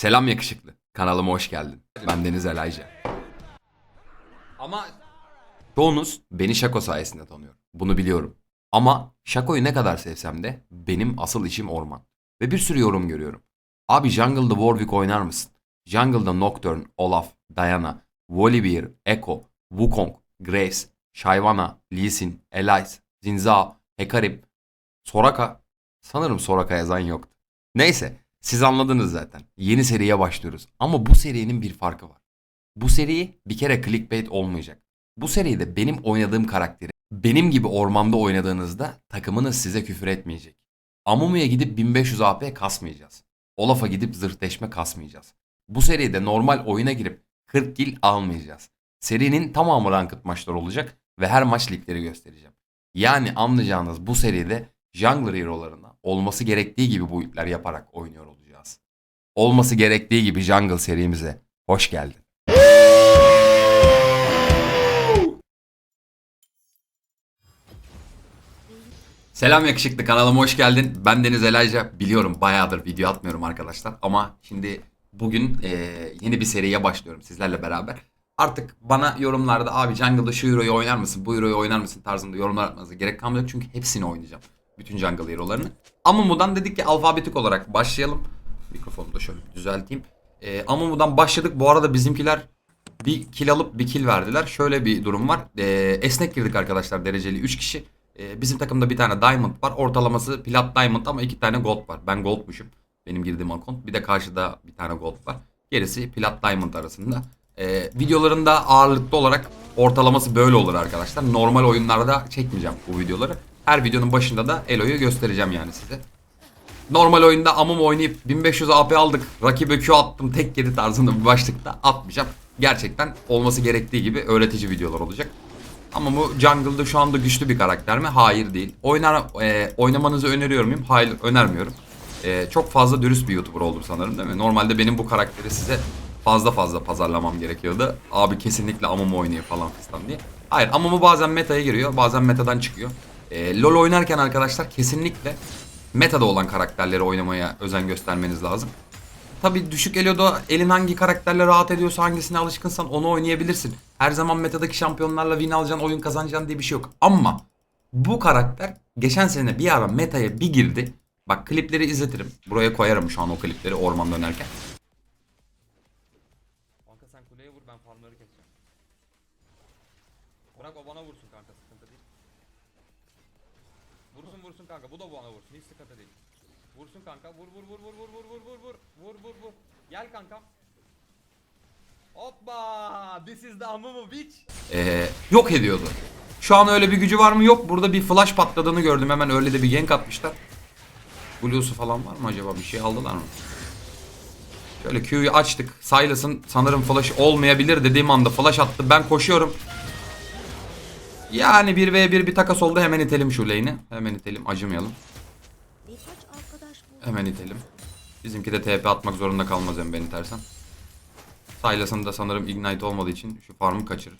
Selam yakışıklı. Kanalıma hoş geldin. Ben Deniz Elayca. Ama çoğunuz beni Şako sayesinde tanıyor. Bunu biliyorum. Ama Şako'yu ne kadar sevsem de benim asıl işim orman. Ve bir sürü yorum görüyorum. Abi Jungle'da Warwick oynar mısın? Jungle'da Nocturne, Olaf, Diana, Volibear, Echo, Wukong, Grace, Shyvana, Lee Sin, Elise, Zinzao, Hecarim, Soraka. Sanırım Soraka yazan yoktu. Neyse siz anladınız zaten. Yeni seriye başlıyoruz. Ama bu serinin bir farkı var. Bu seri bir kere clickbait olmayacak. Bu seride benim oynadığım karakteri benim gibi ormanda oynadığınızda takımınız size küfür etmeyecek. Amumu'ya gidip 1500 AP kasmayacağız. Olaf'a gidip zırhleşme kasmayacağız. Bu seride normal oyuna girip 40 kill almayacağız. Serinin tamamı ranked maçlar olacak ve her maç ligleri göstereceğim. Yani anlayacağınız bu seride Jungler hero'larına olması gerektiği gibi bu itler yaparak oynuyor olacağız. Olması gerektiği gibi Jungle serimize hoş geldin. Selam yakışıklı kanalıma hoş geldin. Ben Deniz Elayca. Biliyorum bayağıdır video atmıyorum arkadaşlar. Ama şimdi bugün eee, yeni bir seriye başlıyorum sizlerle beraber. Artık bana yorumlarda abi jungle'da şu hero'yu oynar mısın, bu hero'yu oynar mısın tarzında yorumlar atmanıza gerek kalmayacak. Çünkü hepsini oynayacağım. Bütün jungle hero'larını. Amumu'dan dedik ki alfabetik olarak başlayalım. Mikrofonu da şöyle düzelteyim. Eee Amumu'dan başladık. Bu arada bizimkiler bir kill alıp bir kill verdiler. Şöyle bir durum var. Eee, esnek girdik arkadaşlar dereceli 3 kişi. Eee, bizim takımda bir tane diamond var. Ortalaması plat diamond ama iki tane gold var. Ben goldmuşum. Benim girdiğim akont. Bir de karşıda bir tane gold var. Gerisi plat diamond arasında. Eee videolarında ağırlıklı olarak ortalaması böyle olur arkadaşlar. Normal oyunlarda çekmeyeceğim bu videoları. Her videonun başında da Elo'yu göstereceğim yani size. Normal oyunda Amum oynayıp 1500 AP aldık. Rakibe Q attım tek yedi tarzında bir başlıkta atmayacağım. Gerçekten olması gerektiği gibi öğretici videolar olacak. Ama bu jungle'da şu anda güçlü bir karakter mi? Hayır değil. Oynar, e, oynamanızı öneriyor muyum? Hayır önermiyorum. E, çok fazla dürüst bir YouTuber oldum sanırım değil mi? Normalde benim bu karakteri size fazla fazla pazarlamam gerekiyordu. Abi kesinlikle Amum oynayın falan fistan diye. Hayır Amum'u bazen meta'ya giriyor bazen metadan çıkıyor. E, LoL oynarken arkadaşlar kesinlikle metada olan karakterleri oynamaya özen göstermeniz lazım. Tabi düşük eloda elin hangi karakterle rahat ediyorsa hangisine alışkınsan onu oynayabilirsin. Her zaman metadaki şampiyonlarla win alacaksın, oyun kazanacaksın diye bir şey yok. Ama bu karakter geçen sene bir ara metaya bir girdi. Bak klipleri izletirim. Buraya koyarım şu an o klipleri ormanda dönerken. Kanka bu da bana vursun hiç sıkıntı değil. Vursun kanka vur vur vur vur vur vur vur vur vur vur vur vur. Gel kankam. Hoppa! This is the Amumu bitch. Ee, yok ediyordu. Şu an öyle bir gücü var mı? Yok. Burada bir flash patladığını gördüm. Hemen öyle de bir gank atmışlar. Blue'su falan var mı acaba? Bir şey aldılar mı? Şöyle Q'yu açtık. Silas'ın sanırım flash olmayabilir dediğim anda flash attı. Ben koşuyorum. Yani 1v1 bir takas oldu. Hemen itelim şu lane'i. Hemen itelim. Acımayalım. Hemen itelim. Bizimki de TP atmak zorunda kalmaz hem ben itersen. Silas'ın da sanırım ignite olmadığı için şu farmı kaçırır.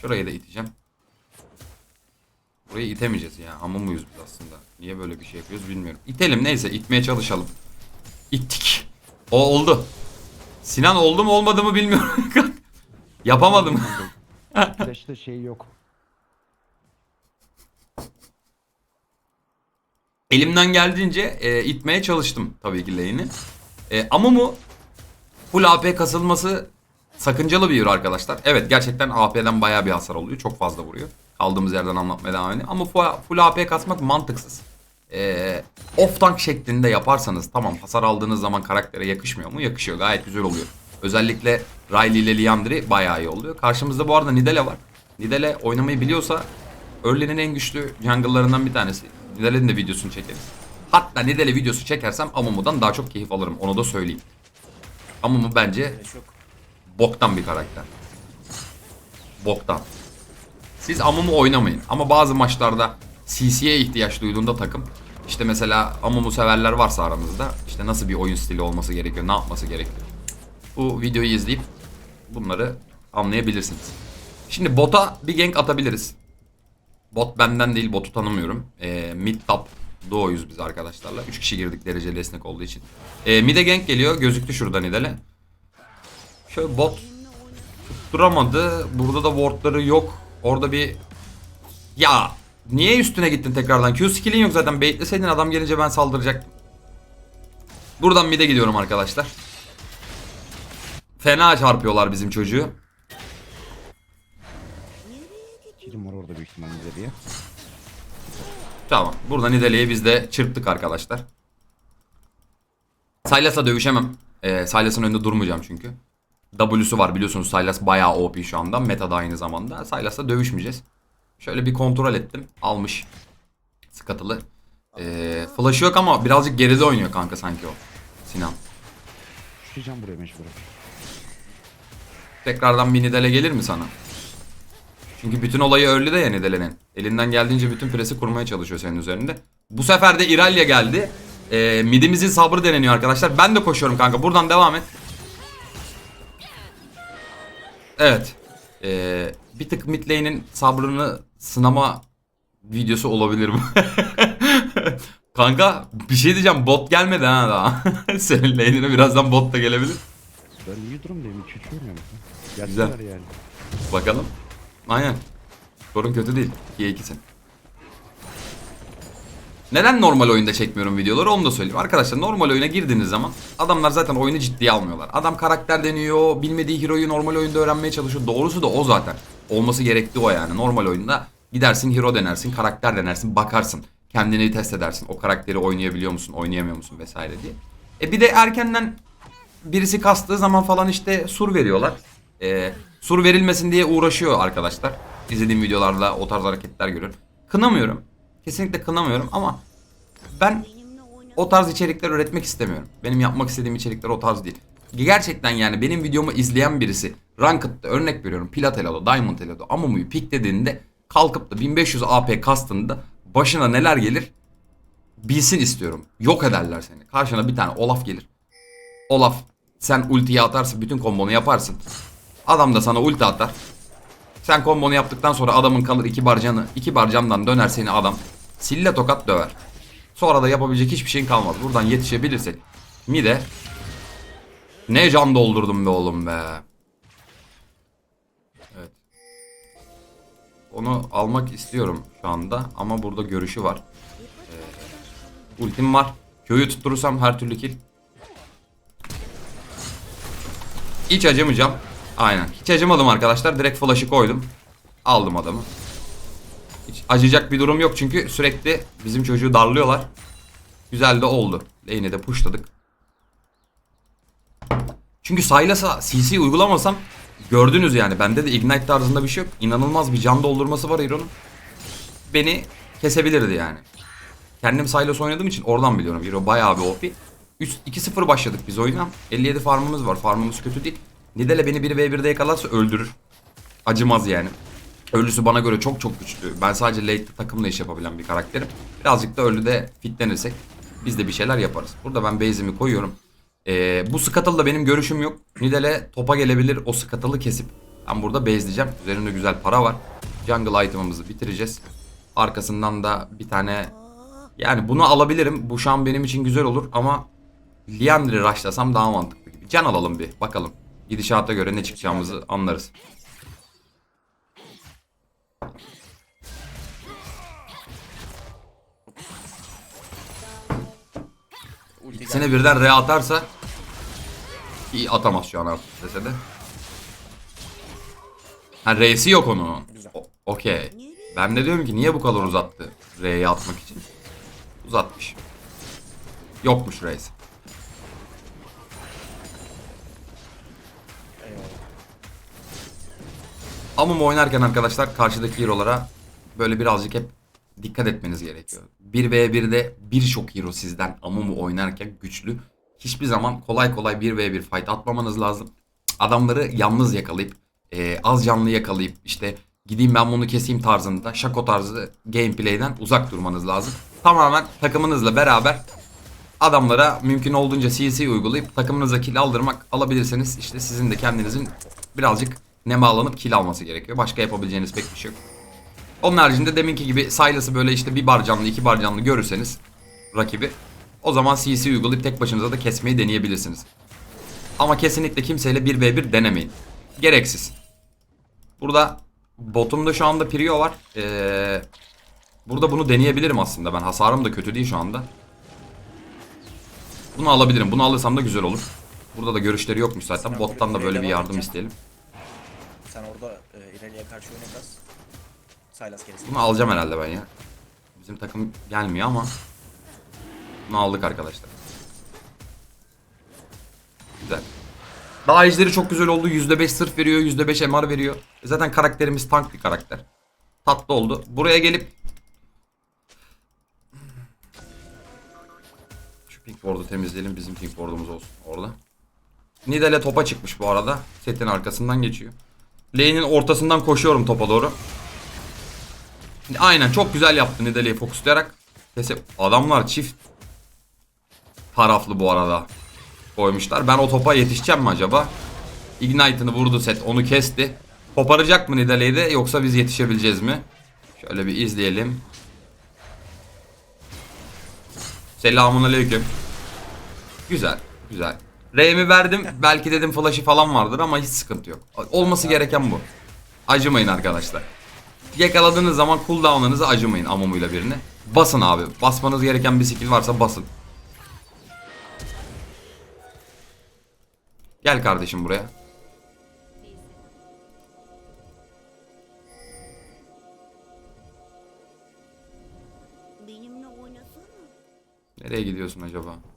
Şurayı da iteceğim. Burayı itemeyeceğiz ya. Ama muyuz biz aslında? Niye böyle bir şey yapıyoruz bilmiyorum. İtelim neyse itmeye çalışalım. İttik. O oldu. Sinan oldu mu olmadı mı bilmiyorum. Yapamadım. Flash'ta şey yok. Elimden geldiğince e, itmeye çalıştım tabii ki lane'i. E, ama bu full AP kasılması sakıncalı bir hero arkadaşlar. Evet gerçekten AP'den bayağı bir hasar oluyor. Çok fazla vuruyor. Kaldığımız yerden anlatmaya devam edelim. Ama full, AP kasmak mantıksız. E, off tank şeklinde yaparsanız tamam hasar aldığınız zaman karaktere yakışmıyor mu? Yakışıyor gayet güzel oluyor. Özellikle Riley ile Liandry bayağı iyi oluyor. Karşımızda bu arada Nidale var. Nidale oynamayı biliyorsa Early'nin en güçlü jungle'larından bir tanesi. Nidale'nin de videosunu çekeriz. Hatta Nidale videosu çekersem Amumu'dan daha çok keyif alırım. Onu da söyleyeyim. Amumu bence boktan bir karakter. Boktan. Siz Amumu oynamayın. Ama bazı maçlarda CC'ye ihtiyaç duyduğunda takım işte mesela Amumu severler varsa aranızda işte nasıl bir oyun stili olması gerekiyor, ne yapması gerekiyor. Bu videoyu izleyip bunları anlayabilirsiniz. Şimdi bota bir gank atabiliriz. Bot benden değil botu tanımıyorum. Ee, mid top Doğuyuz biz arkadaşlarla. 3 kişi girdik dereceli esnek olduğu için. E, mid'e gank geliyor. Gözüktü şurada Nidale. Şöyle bot duramadı. Burada da wardları yok. Orada bir... Ya niye üstüne gittin tekrardan? Q skill'in yok zaten. Baitleseydin adam gelince ben saldıracaktım. Buradan mid'e gidiyorum arkadaşlar. Fena çarpıyorlar bizim çocuğu. Kilim var orada büyük ihtimalle diye. Tamam. Burada Nidalee'yi biz de çırptık arkadaşlar. Sylas'la dövüşemem. Ee, Sylas'ın önünde durmayacağım çünkü. W'su var biliyorsunuz Sylas bayağı OP şu anda. Meta'da aynı zamanda. Sylas'la dövüşmeyeceğiz. Şöyle bir kontrol ettim. Almış. Sıkatılı. Ee, flash'ı yok ama birazcık geride oynuyor kanka sanki o. Sinan. Düşeceğim buraya mecbur. Tekrardan bir Nidale gelir mi sana? Çünkü bütün olayı early de ya. Elinden geldiğince bütün presi kurmaya çalışıyor senin üzerinde. Bu sefer de Irelia geldi. Ee, midimizin sabrı deneniyor arkadaşlar. Ben de koşuyorum kanka. Buradan devam et. Evet. Ee, bir tık mid lane'in sabrını sınama videosu olabilir bu. kanka bir şey diyeceğim. Bot gelmedi ha daha. Senin lane'ine birazdan bot da gelebilir. Ben iyi durumdayım hiç uçuyorum yani. Güzel. Yani. Bakalım. Aynen. Sorun kötü değil. 2'ye 2'sin. Neden normal oyunda çekmiyorum videoları onu da söyleyeyim. Arkadaşlar normal oyuna girdiğiniz zaman adamlar zaten oyunu ciddiye almıyorlar. Adam karakter deniyor, bilmediği hero'yu normal oyunda öğrenmeye çalışıyor. Doğrusu da o zaten. Olması gerektiği o yani. Normal oyunda gidersin hero denersin, karakter denersin, bakarsın. Kendini test edersin. O karakteri oynayabiliyor musun, oynayamıyor musun vesaire diye. E bir de erkenden birisi kastığı zaman falan işte sur veriyorlar. Ee, sur verilmesin diye uğraşıyor arkadaşlar. İzlediğim videolarda o tarz hareketler görüyorum. Kınamıyorum. Kesinlikle kınamıyorum ama ben o tarz içerikler üretmek istemiyorum. Benim yapmak istediğim içerikler o tarz değil. Gerçekten yani benim videomu izleyen birisi Ranked'da örnek veriyorum Plat Elo'da, Diamond Elo'da Amumu'yu piklediğinde kalkıp da 1500 AP kastığında başına neler gelir bilsin istiyorum. Yok ederler seni. Karşına bir tane Olaf gelir. Olaf sen ultiyi atarsın bütün kombonu yaparsın. Adam da sana ulti atar. Sen kombonu yaptıktan sonra adamın kalır iki bar canı. iki bar camdan döner seni adam. Sille tokat döver. Sonra da yapabilecek hiçbir şeyin kalmaz. Buradan yetişebilirsek. Mide. Ne can doldurdum be oğlum be. Evet. Onu almak istiyorum şu anda. Ama burada görüşü var. Ee, ultim var. Köyü tutturursam her türlü kill. Hiç acımayacağım. Aynen. Hiç acımadım arkadaşlar. Direkt flash'ı koydum. Aldım adamı. Hiç acıyacak bir durum yok çünkü sürekli bizim çocuğu darlıyorlar. Güzel de oldu. Lane'e de pushladık. Çünkü Sylas'a CC uygulamasam gördünüz yani bende de Ignite tarzında bir şey yok. İnanılmaz bir can doldurması var Hero'nun. Beni kesebilirdi yani. Kendim Sylas oynadığım için oradan biliyorum. Hero bayağı bir OP. 3 2-0 başladık biz oyuna. 57 farmımız var. Farmımız kötü değil. Nidale beni 1v1'de yakalarsa öldürür. Acımaz yani. Ölüsü bana göre çok çok güçlü. Ben sadece late'de takımla iş yapabilen bir karakterim. Birazcık da ölüde fitlenirsek biz de bir şeyler yaparız. Burada ben base'imi koyuyorum. Ee, bu Scuttle'da benim görüşüm yok. Nidale topa gelebilir o Scuttle'ı kesip. Ben burada base'leyeceğim. Üzerinde güzel para var. Jungle item'ımızı bitireceğiz. Arkasından da bir tane... Yani bunu alabilirim. Bu şu an benim için güzel olur ama... Liandry'i rushlasam daha mantıklı gibi. Can alalım bir bakalım. Gidişata göre ne çıkacağımızı anlarız. İkisine birden R atarsa iyi atamaz şu an artık dese de. Ha R'si yok onun. Okey. Ben de diyorum ki niye bu kadar uzattı R'yi atmak için. Uzatmış. Yokmuş R'si. Amum oynarken arkadaşlar karşıdaki hero'lara böyle birazcık hep dikkat etmeniz gerekiyor. 1v1'de birçok hero sizden Amumu oynarken güçlü. Hiçbir zaman kolay kolay 1v1 fight atmamanız lazım. Adamları yalnız yakalayıp e, az canlı yakalayıp işte gideyim ben bunu keseyim tarzında şako tarzı gameplay'den uzak durmanız lazım. Tamamen takımınızla beraber adamlara mümkün olduğunca CC uygulayıp takımınıza kill aldırmak alabilirseniz işte sizin de kendinizin birazcık nemalanıp kill alması gerekiyor. Başka yapabileceğiniz pek bir şey yok. Onun haricinde deminki gibi Silas'ı böyle işte bir bar canlı iki bar canlı görürseniz rakibi o zaman CC uygulayıp tek başınıza da kesmeyi deneyebilirsiniz. Ama kesinlikle kimseyle 1v1 denemeyin. Gereksiz. Burada botumda şu anda Prio var. Ee, burada bunu deneyebilirim aslında ben. Hasarım da kötü değil şu anda. Bunu alabilirim. Bunu alırsam da güzel olur. Burada da görüşleri yokmuş zaten. Bottan da böyle bir yardım isteyelim. E, ileriye karşı biraz. Saylas gerisi. Bunu alacağım herhalde ben ya. Bizim takım gelmiyor ama. Bunu aldık arkadaşlar. Güzel. Daha ejderi çok güzel oldu. %5 sırf veriyor. %5 MR veriyor. E Zaten karakterimiz tank bir karakter. Tatlı oldu. Buraya gelip şu pink board'u temizleyelim. Bizim pink board'umuz olsun orada. Nidale topa çıkmış bu arada. Setin arkasından geçiyor. Lane'in ortasından koşuyorum topa doğru. Aynen çok güzel yaptı Nidalee'yi fokuslayarak. Kese adamlar çift taraflı bu arada koymuşlar. Ben o topa yetişeceğim mi acaba? Ignite'ını vurdu set onu kesti. Koparacak mı Nidalee'yi de yoksa biz yetişebileceğiz mi? Şöyle bir izleyelim. Selamun aleyküm. Güzel, güzel. R'mi verdim. Belki dedim flash'ı falan vardır ama hiç sıkıntı yok. Olması gereken bu. Acımayın arkadaşlar. Yakaladığınız zaman cooldown'ınızı acımayın Amumu'yla birini. Basın abi. Basmanız gereken bir skill varsa basın. Gel kardeşim buraya. Nereye gidiyorsun acaba?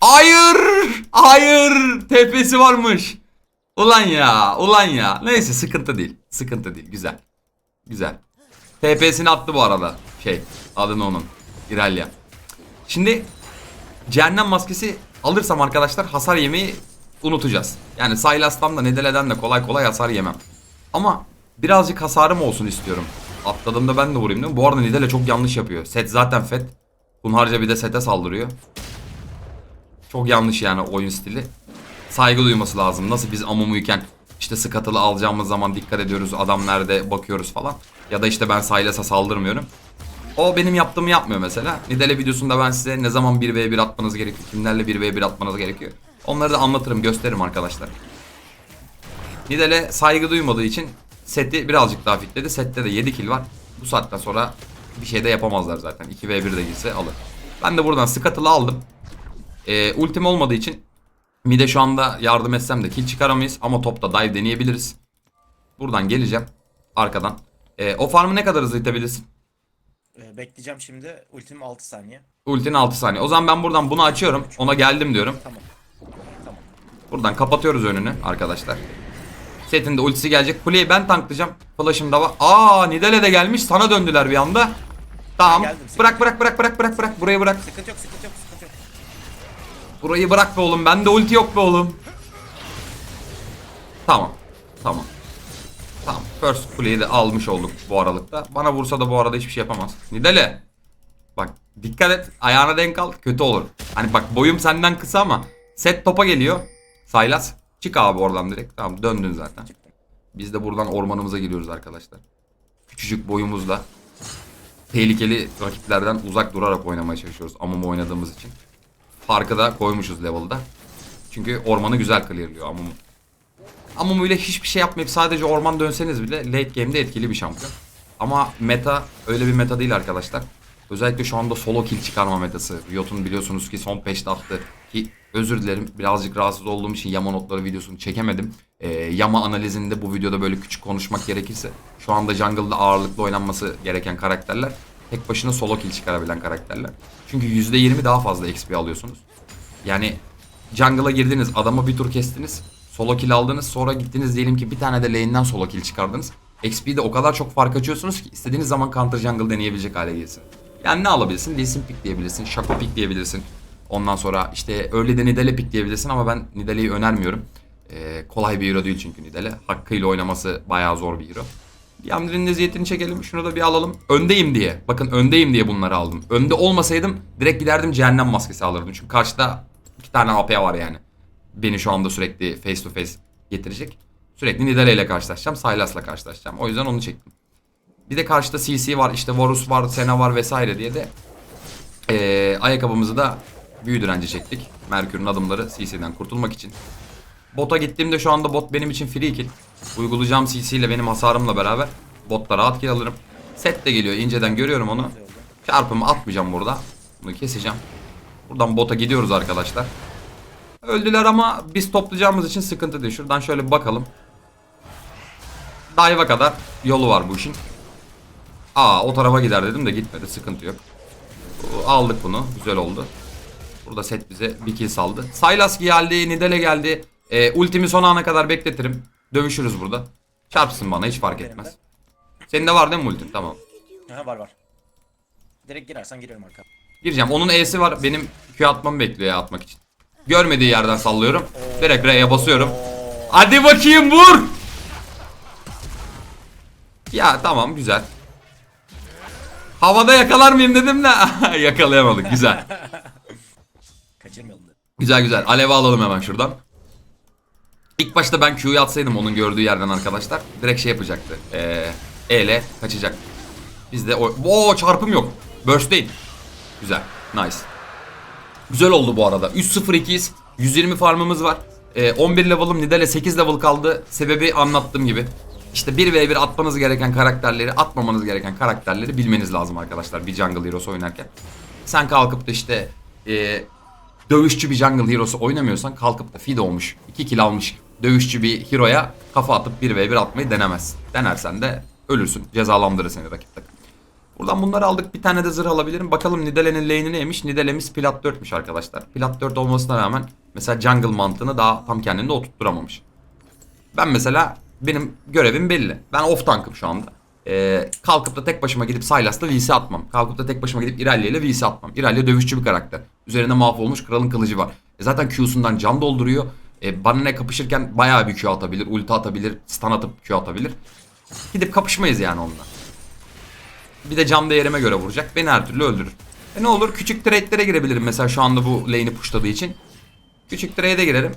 Hayır! Hayır! TP'si varmış. Ulan ya, ulan ya. Neyse sıkıntı değil. Sıkıntı değil. Güzel. Güzel. TP'sini attı bu arada. Şey, adını onun. İralya. Şimdi cehennem maskesi alırsam arkadaşlar hasar yemeyi unutacağız. Yani Sylas'tan da Nedele'den de kolay kolay hasar yemem. Ama birazcık hasarım olsun istiyorum. Atladığımda ben de vurayım değil mi? Bu arada Nidale çok yanlış yapıyor. Set zaten fet. Hunharca bir de sete saldırıyor. Çok yanlış yani oyun stili. Saygı duyması lazım. Nasıl biz Amumu'yken işte skatılı alacağımız zaman dikkat ediyoruz. Adam nerede bakıyoruz falan. Ya da işte ben Sylas'a saldırmıyorum. O benim yaptığımı yapmıyor mesela. Nidale videosunda ben size ne zaman 1v1 atmanız gerekiyor, kimlerle 1v1 atmanız gerekiyor. Onları da anlatırım, gösteririm arkadaşlar. Nidale saygı duymadığı için seti birazcık daha fitledi. Sette de 7 kill var. Bu saatten sonra bir şey de yapamazlar zaten. 2v1 de girse alır. Ben de buradan skatılı aldım. Ee, ultim olmadığı için Mide şu anda yardım etsem de kill çıkaramayız ama topta dive deneyebiliriz. Buradan geleceğim arkadan. Ee, o farmı ne kadar hızlı itebilirsin? E, bekleyeceğim şimdi. Ultim 6 saniye. Ultin 6 saniye. O zaman ben buradan bunu açıyorum. Ona geldim diyorum. Tamam. Tamam. Buradan kapatıyoruz önünü arkadaşlar. Setin de ultisi gelecek. Kuleyi ben tanklayacağım. Flash'ım da var. Aa Nidale de gelmiş. Sana döndüler bir anda. Tamam. Geldim, Bırak bırak bırak bırak bırak bırak. Burayı bırak. Sıkıntı yok, sıkıntı yok. Burayı bırak be oğlum. Bende ulti yok be oğlum. Tamam. Tamam. Tamam. First kuleyi de almış olduk bu aralıkta. Bana vursa da bu arada hiçbir şey yapamaz. Nidale. Bak dikkat et. Ayağına denk al. Kötü olur. Hani bak boyum senden kısa ama set topa geliyor. Saylas. Çık abi oradan direkt. Tamam döndün zaten. Biz de buradan ormanımıza giriyoruz arkadaşlar. Küçücük boyumuzla tehlikeli rakiplerden uzak durarak oynamaya çalışıyoruz. Amumu oynadığımız için. Farkı da koymuşuz level'da. Çünkü ormanı güzel clearlıyor Amumu. Amumu ile hiçbir şey yapmayıp sadece orman dönseniz bile late game'de etkili bir şampiyon. Ama meta öyle bir meta değil arkadaşlar. Özellikle şu anda solo kill çıkarma metası. Riot'un biliyorsunuz ki son peşte attı. Ki özür dilerim birazcık rahatsız olduğum için Yama notları videosunu çekemedim. Ee, Yama analizinde bu videoda böyle küçük konuşmak gerekirse şu anda jungle'da ağırlıklı oynanması gereken karakterler tek başına solo kill çıkarabilen karakterler. Çünkü %20 daha fazla XP alıyorsunuz. Yani jungle'a girdiniz adamı bir tur kestiniz. Solo kill aldınız sonra gittiniz diyelim ki bir tane de lane'den solo kill çıkardınız. XP'de o kadar çok fark açıyorsunuz ki istediğiniz zaman counter jungle deneyebilecek hale gelsin. Yani ne alabilirsin? Lee Sin pick diyebilirsin. Shaco pick diyebilirsin. Ondan sonra işte öyle de Nidale pick diyebilirsin ama ben Nidale'yi önermiyorum. Ee, kolay bir hero değil çünkü Nidale. Hakkıyla oynaması bayağı zor bir hero. Yamdir'in eziyetini çekelim. Şunu da bir alalım. Öndeyim diye. Bakın öndeyim diye bunları aldım. Önde olmasaydım direkt giderdim cehennem maskesi alırdım. Çünkü karşıda iki tane AP var yani. Beni şu anda sürekli face to face getirecek. Sürekli Nidale ile karşılaşacağım. Sylas'la karşılaşacağım. O yüzden onu çektim. Bir de karşıda CC var, işte Varus var, Sena var vesaire diye de Ee, ayakkabımızı da büyü direnci çektik. Merkür'ün adımları CC'den kurtulmak için. Bota gittiğimde şu anda bot benim için free kill. Uygulayacağım CC ile benim hasarımla beraber botta rahat kill alırım. Set de geliyor inceden görüyorum onu. Çarpımı atmayacağım burada. Bunu keseceğim. Buradan bota gidiyoruz arkadaşlar. Öldüler ama biz toplayacağımız için sıkıntı değil. Şuradan şöyle bir bakalım. Dive'a kadar yolu var bu işin. Aa o tarafa gider dedim de gitmedi. Sıkıntı yok. Aldık bunu. Güzel oldu. Burada set bize bir kill saldı. Sylas geldi. Nidale geldi. Ee, ultimi son ana kadar bekletirim. Dövüşürüz burada. Çarpsın bana hiç fark Benim etmez. Senin de var değil mi ultin? Tamam. Ha, var var. Direkt girersen girerim arka. Gireceğim. Onun E'si var. Benim Q atmamı bekliyor ya atmak için. Görmediği yerden sallıyorum. Direkt R'ye basıyorum. Hadi bakayım vur. Ya tamam güzel. Havada yakalar mıyım dedim de yakalayamadık güzel. Kaçırmayalım. Güzel güzel. Alev alalım hemen şuradan. İlk başta ben Q'yu atsaydım onun gördüğü yerden arkadaşlar. Direkt şey yapacaktı. Ee, E ile kaçacak. Biz de o... Oo çarpım yok. Burst değil. Güzel. Nice. Güzel oldu bu arada. 3-0-2'yiz. 120 farmımız var. Ee, 11 level'ım Nidale 8 level kaldı. Sebebi anlattığım gibi. İşte 1v1 atmanız gereken karakterleri, atmamanız gereken karakterleri bilmeniz lazım arkadaşlar bir Jungle Heroes oynarken. Sen kalkıp da işte e, dövüşçü bir Jungle Heroes'u oynamıyorsan kalkıp da feed olmuş, 2 kill almış dövüşçü bir hero'ya kafa atıp 1v1 atmayı denemezsin. Denersen de ölürsün. Cezalandırır seni rakip takım. Buradan bunları aldık. Bir tane de zırh alabilirim. Bakalım Nidalee'nin lane'i neymiş? Nidalee'miz plat 4'müş arkadaşlar. Plat 4 olmasına rağmen mesela jungle mantığını daha tam kendinde oturtturamamış. Ben mesela benim görevim belli. Ben off tankım şu anda. Ee, kalkıp da tek başıma gidip Sylas'la VC atmam. Kalkıp da tek başıma gidip Irelia ile VC atmam. Irelia dövüşçü bir karakter. Üzerinde mahvolmuş kralın kılıcı var. E zaten Q'sundan can dolduruyor. E, bana ne kapışırken bayağı bir Q atabilir. Ulti atabilir. Stun atıp Q atabilir. Gidip kapışmayız yani onunla. Bir de cam değerime göre vuracak. Beni her türlü öldürür. E ne olur küçük trade'lere girebilirim mesela şu anda bu lane'i pushladığı için. Küçük trade'e girerim.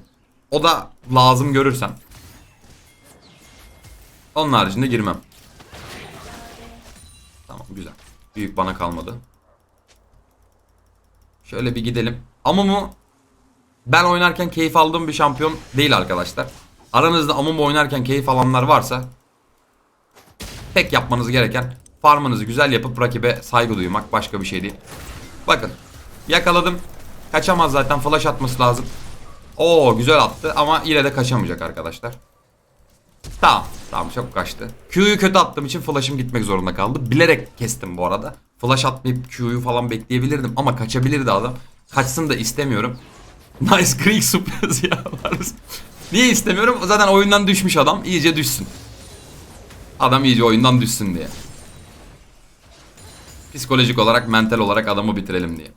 O da lazım görürsem. Onun haricinde girmem. Tamam güzel. Büyük bana kalmadı. Şöyle bir gidelim. Amumu ben oynarken keyif aldığım bir şampiyon değil arkadaşlar. Aranızda Amumu oynarken keyif alanlar varsa tek yapmanız gereken farmınızı güzel yapıp rakibe saygı duymak başka bir şey değil. Bakın yakaladım. Kaçamaz zaten flash atması lazım. Oo güzel attı ama yine de kaçamayacak arkadaşlar. Tamam. Tamam çok kaçtı. Q'yu kötü attığım için flash'ım gitmek zorunda kaldı. Bilerek kestim bu arada. Flash atmayıp Q'yu falan bekleyebilirdim ama kaçabilirdi adam. Kaçsın da istemiyorum. Nice Greek soup yazıyor. Niye istemiyorum? Zaten oyundan düşmüş adam. İyice düşsün. Adam iyice oyundan düşsün diye. Psikolojik olarak, mental olarak adamı bitirelim diye.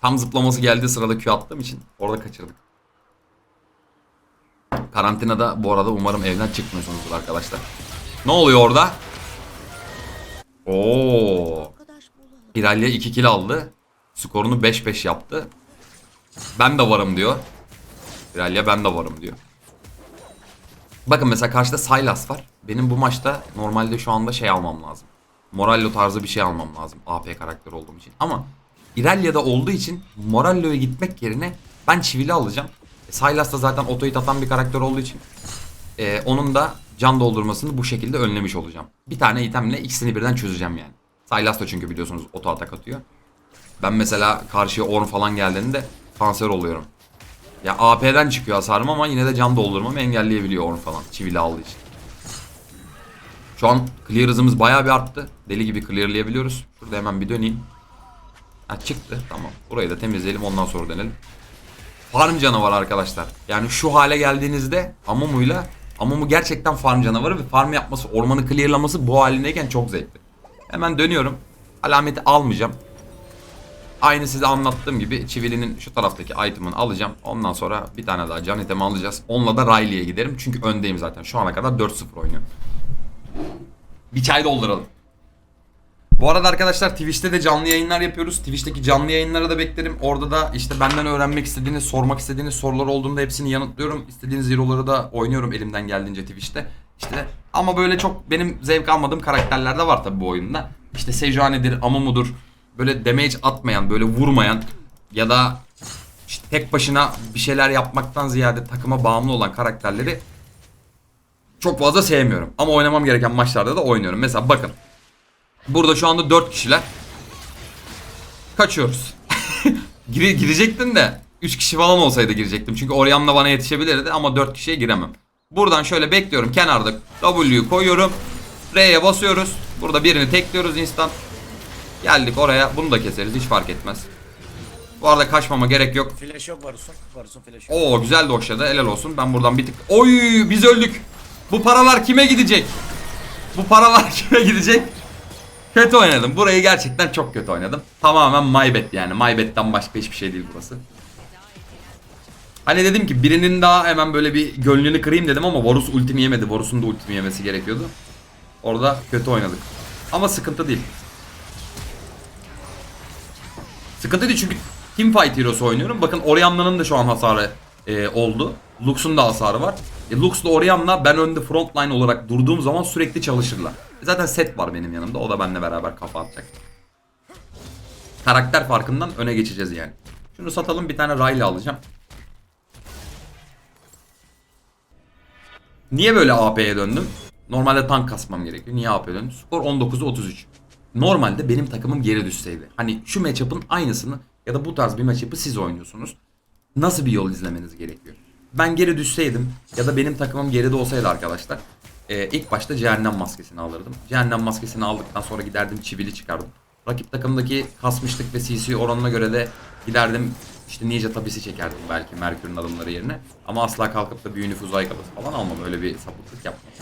Tam zıplaması geldiği sırada Q attığım için orada kaçırdık. Karantinada bu arada umarım evden çıkmıyorsunuzdur arkadaşlar. Ne oluyor orada? Oo. İralya 2 kill aldı. Skorunu 5-5 yaptı. Ben de varım diyor. İralya ben de varım diyor. Bakın mesela karşıda Sylas var. Benim bu maçta normalde şu anda şey almam lazım. Morallo tarzı bir şey almam lazım. AP karakter olduğum için. Ama İrelia'da olduğu için Morallo'ya gitmek yerine ben Çivili alacağım. E, Sylas da zaten otohit atan bir karakter olduğu için e, onun da can doldurmasını bu şekilde önlemiş olacağım. Bir tane itemle ikisini birden çözeceğim yani. Sylas da çünkü biliyorsunuz oto atak atıyor. Ben mesela karşıya Orn falan geldiğinde kanser oluyorum. Ya AP'den çıkıyor hasarım ama yine de can doldurmamı engelleyebiliyor Orn falan. Çivili aldığı için. Şu an clear hızımız bayağı bir arttı. Deli gibi clearlayabiliyoruz. Şurada hemen bir döneyim. Ha çıktı. Tamam. Burayı da temizleyelim ondan sonra dönelim. Farm canavarı arkadaşlar. Yani şu hale geldiğinizde Amumu'yla Amumu gerçekten farm canavarı ve farm yapması, ormanı clearlaması bu halindeyken çok zevkli. Hemen dönüyorum. Alameti almayacağım. Aynı size anlattığım gibi Çivili'nin şu taraftaki item'ını alacağım. Ondan sonra bir tane daha can itemi alacağız. Onunla da Riley'e giderim. Çünkü öndeyim zaten. Şu ana kadar 4-0 oynuyorum. Bir çay dolduralım. Bu arada arkadaşlar Twitch'te de canlı yayınlar yapıyoruz. Twitch'teki canlı yayınlara da beklerim. Orada da işte benden öğrenmek istediğiniz, sormak istediğiniz sorular olduğunda hepsini yanıtlıyorum. İstediğiniz hero'ları da oynuyorum elimden geldiğince Twitch'te. İşte ama böyle çok benim zevk almadığım karakterler de var tabii bu oyunda. İşte Sejuani'dir, Amumu'dur, böyle damage atmayan, böyle vurmayan ya da işte tek başına bir şeyler yapmaktan ziyade takıma bağımlı olan karakterleri çok fazla sevmiyorum. Ama oynamam gereken maçlarda da oynuyorum. Mesela bakın. Burada şu anda 4 kişiler. Kaçıyoruz. Gire, girecektim de 3 kişi falan olsaydı girecektim. Çünkü Orianna bana yetişebilirdi ama 4 kişiye giremem. Buradan şöyle bekliyorum kenarda W'yu koyuyorum. R'ye basıyoruz. Burada birini tekliyoruz instant. Geldik oraya. Bunu da keseriz hiç fark etmez. Bu arada kaçmama gerek yok. Flash yok Varus'un. Varus'un flash yok. Oo güzel doşladı. Helal olsun. Ben buradan bir tık... Oy biz öldük. Bu paralar kime gidecek? Bu paralar kime gidecek? Kötü oynadım. Burayı gerçekten çok kötü oynadım. Tamamen maybet yani. Maybet'ten başka hiçbir şey değil burası. Hani dedim ki birinin daha hemen böyle bir gönlünü kırayım dedim ama Varus ultimi yemedi. Varus'un da ultimi yemesi gerekiyordu. Orada kötü oynadık. Ama sıkıntı değil. Sıkıntı değil çünkü Teamfight Heroes oynuyorum. Bakın Orianna'nın da şu an hasarı e, oldu. Lux'un da hasarı var. E, Lux'la Orianna ben önde frontline olarak durduğum zaman sürekli çalışırlar. E, zaten set var benim yanımda. O da benimle beraber kafa atacak. Karakter farkından öne geçeceğiz yani. Şunu satalım bir tane Riley alacağım. Niye böyle AP'ye döndüm? Normalde tank kasmam gerekiyor. Niye AP'ye döndüm? Skor 19'a 33. Normalde benim takımım geri düşseydi. Hani şu matchup'ın aynısını ya da bu tarz bir matchup'ı siz oynuyorsunuz. Nasıl bir yol izlemeniz gerekiyor? Ben geri düşseydim ya da benim takımım geride olsaydı arkadaşlar e, ilk başta cehennem maskesini alırdım. Cehennem maskesini aldıktan sonra giderdim çivili çıkardım. Rakip takımdaki kasmışlık ve CC oranına göre de giderdim işte Ninja tabisi çekerdim belki Merkür'ün adımları yerine. Ama asla kalkıp da büyü nüfuz ayakkabısı falan almam öyle bir sapıklık yapmam.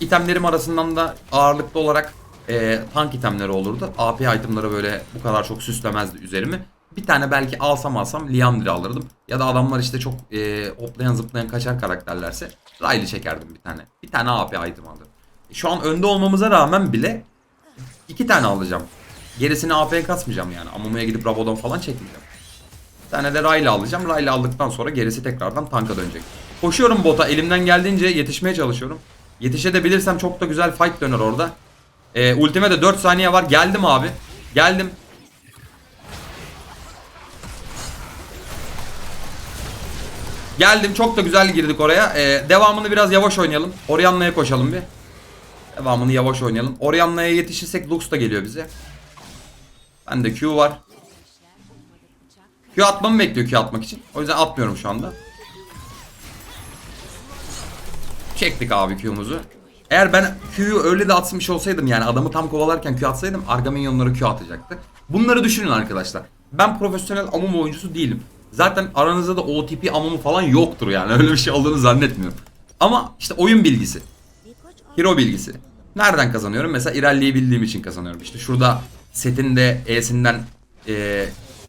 İtemlerim arasından da ağırlıklı olarak e, tank itemleri olurdu. AP itemları böyle bu kadar çok süslemezdi üzerimi. Bir tane belki alsam alsam Liandry alırdım. Ya da adamlar işte çok e, hoplayan zıplayan kaçar karakterlerse Riley çekerdim bir tane. Bir tane AP item alırdım. Şu an önde olmamıza rağmen bile iki tane alacağım. Gerisini AP'ye kasmayacağım yani. Amumu'ya gidip Rabadon falan çekmeyeceğim. Bir tane de Riley alacağım. Riley aldıktan sonra gerisi tekrardan tanka dönecek. Koşuyorum bota. Elimden geldiğince yetişmeye çalışıyorum. Yetişebilirsem çok da güzel fight döner orada. Ee, ultime de 4 saniye var. Geldim abi. Geldim. Geldim. Çok da güzel girdik oraya. Ee, devamını biraz yavaş oynayalım. Orianna'ya koşalım bir. Devamını yavaş oynayalım. Orianna'ya yetişirsek Lux da geliyor bize. Bende Q var. Q atmamı bekliyor Q atmak için. O yüzden atmıyorum şu anda. Çektik abi Q'muzu. Eğer ben Q'yu öyle de atmış olsaydım yani adamı tam kovalarken Q atsaydım arka minyonları Q atacaktı. Bunları düşünün arkadaşlar. Ben profesyonel Amumu oyuncusu değilim. Zaten aranızda da OTP Amumu falan yoktur yani öyle bir şey olduğunu zannetmiyorum. Ama işte oyun bilgisi, hero bilgisi. Nereden kazanıyorum? Mesela ilerleyebildiğim için kazanıyorum. İşte şurada setin de E'sinden e,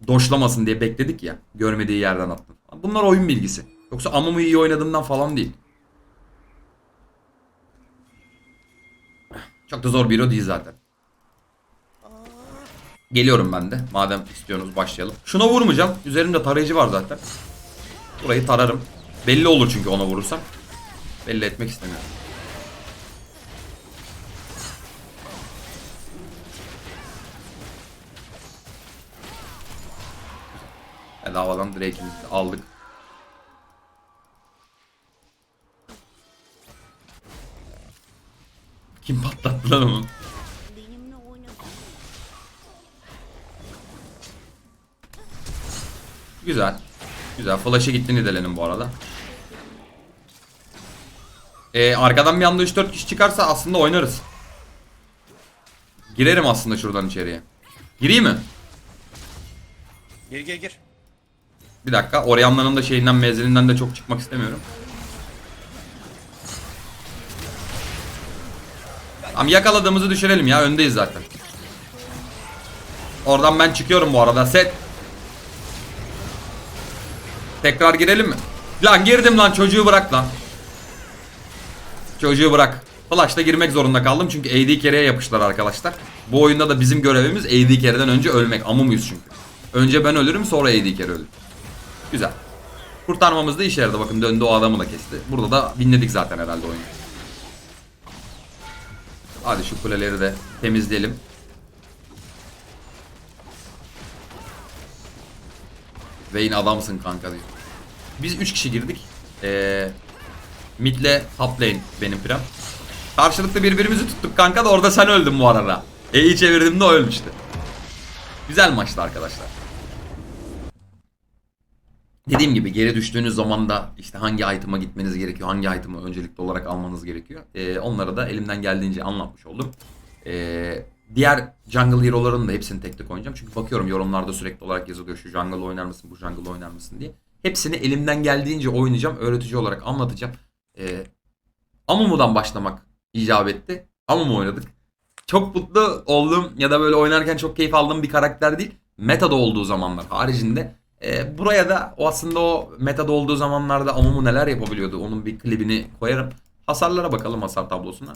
doşlamasın diye bekledik ya. Görmediği yerden attım. Bunlar oyun bilgisi. Yoksa Amumu'yu iyi oynadığımdan falan değil. Çok da zor bir hero değil zaten. Geliyorum ben de. Madem istiyorsunuz başlayalım. Şuna vurmayacağım. Üzerimde tarayıcı var zaten. Burayı tararım. Belli olur çünkü ona vurursam. Belli etmek istemiyorum. Bedavadan Drake'imizi aldık. Kim patlattı lan onu? Güzel. Güzel. Flash'a gitti Nidalee'nin bu arada. Ee, arkadan bir anda 3-4 kişi çıkarsa aslında oynarız. Girerim aslında şuradan içeriye. Gireyim mi? Gir gir gir. Bir dakika. Orianna'nın da şeyinden mezelinden de çok çıkmak istemiyorum. Tamam yakaladığımızı düşürelim ya. Öndeyiz zaten. Oradan ben çıkıyorum bu arada. Set. Tekrar girelim mi? Lan girdim lan çocuğu bırak lan. Çocuğu bırak. Flash'ta girmek zorunda kaldım çünkü AD carry'e yapıştılar arkadaşlar. Bu oyunda da bizim görevimiz AD carry'den önce ölmek. Amumuyuz çünkü. Önce ben ölürüm sonra AD carry ölür. Güzel. Kurtarmamız da işe yaradı. Bakın döndü o adamı da kesti. Burada da binledik zaten herhalde oyunu. Hadi şu kuleleri de temizleyelim. Vayne adamsın kanka diyor. Biz 3 kişi girdik. Ee, midle top lane benim plan. Karşılıklı birbirimizi tuttuk kanka da orada sen öldün bu arada. E'yi çevirdim de o ölmüştü. Güzel maçtı arkadaşlar. Dediğim gibi geri düştüğünüz zaman da işte hangi item'a gitmeniz gerekiyor, hangi item'ı öncelikli olarak almanız gerekiyor. Ee, onları da elimden geldiğince anlatmış oldum. Ee, diğer jungle hero'ların da hepsini tek tek oynayacağım. Çünkü bakıyorum yorumlarda sürekli olarak yazılıyor şu jungle oynar mısın, bu jungle oynar mısın diye. Hepsini elimden geldiğince oynayacağım, öğretici olarak anlatacağım. Ee, Amumu'dan başlamak icap etti. Amumu oynadık. Çok mutlu oldum ya da böyle oynarken çok keyif aldığım bir karakter değil. Meta'da olduğu zamanlar haricinde. Ee, buraya da o aslında o metada olduğu zamanlarda Amumu neler yapabiliyordu onun bir klibini koyarım. Hasarlara bakalım hasar tablosuna.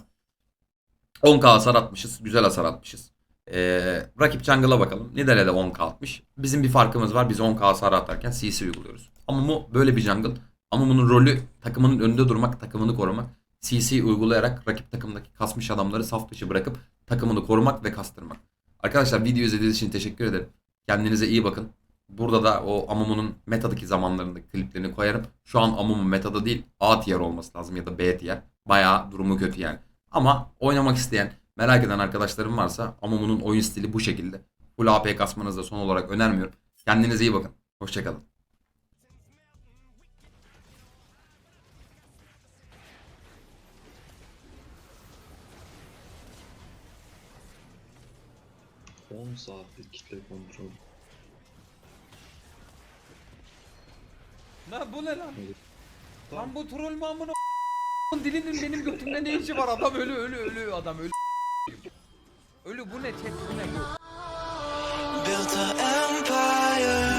10k hasar atmışız. Güzel hasar atmışız. Ee, rakip jungle'a bakalım. Nidale de 10k atmış. Bizim bir farkımız var. Biz 10k hasar atarken CC uyguluyoruz. Amumu böyle bir jungle. Amumu'nun rolü takımının önünde durmak, takımını korumak. CC uygulayarak rakip takımdaki kasmış adamları saf dışı bırakıp takımını korumak ve kastırmak. Arkadaşlar video izlediğiniz için teşekkür ederim. Kendinize iyi bakın. Burada da o Amumu'nun metadaki zamanlarındaki kliplerini koyarım. Şu an Amumu metada değil A tier olması lazım ya da B tier. Bayağı durumu kötü yani. Ama oynamak isteyen, merak eden arkadaşlarım varsa Amumu'nun oyun stili bu şekilde. Full AP kasmanızı da son olarak önermiyorum. Kendinize iyi bakın. Hoşçakalın. On saatlik kitle kontrol. Lan bu ne lan? Evet. Lan bu troll mü amına dilinin benim götümde ne işi var adam ölü ölü ölü adam ölü. Ölü bu ne chat bu ne bu? Built a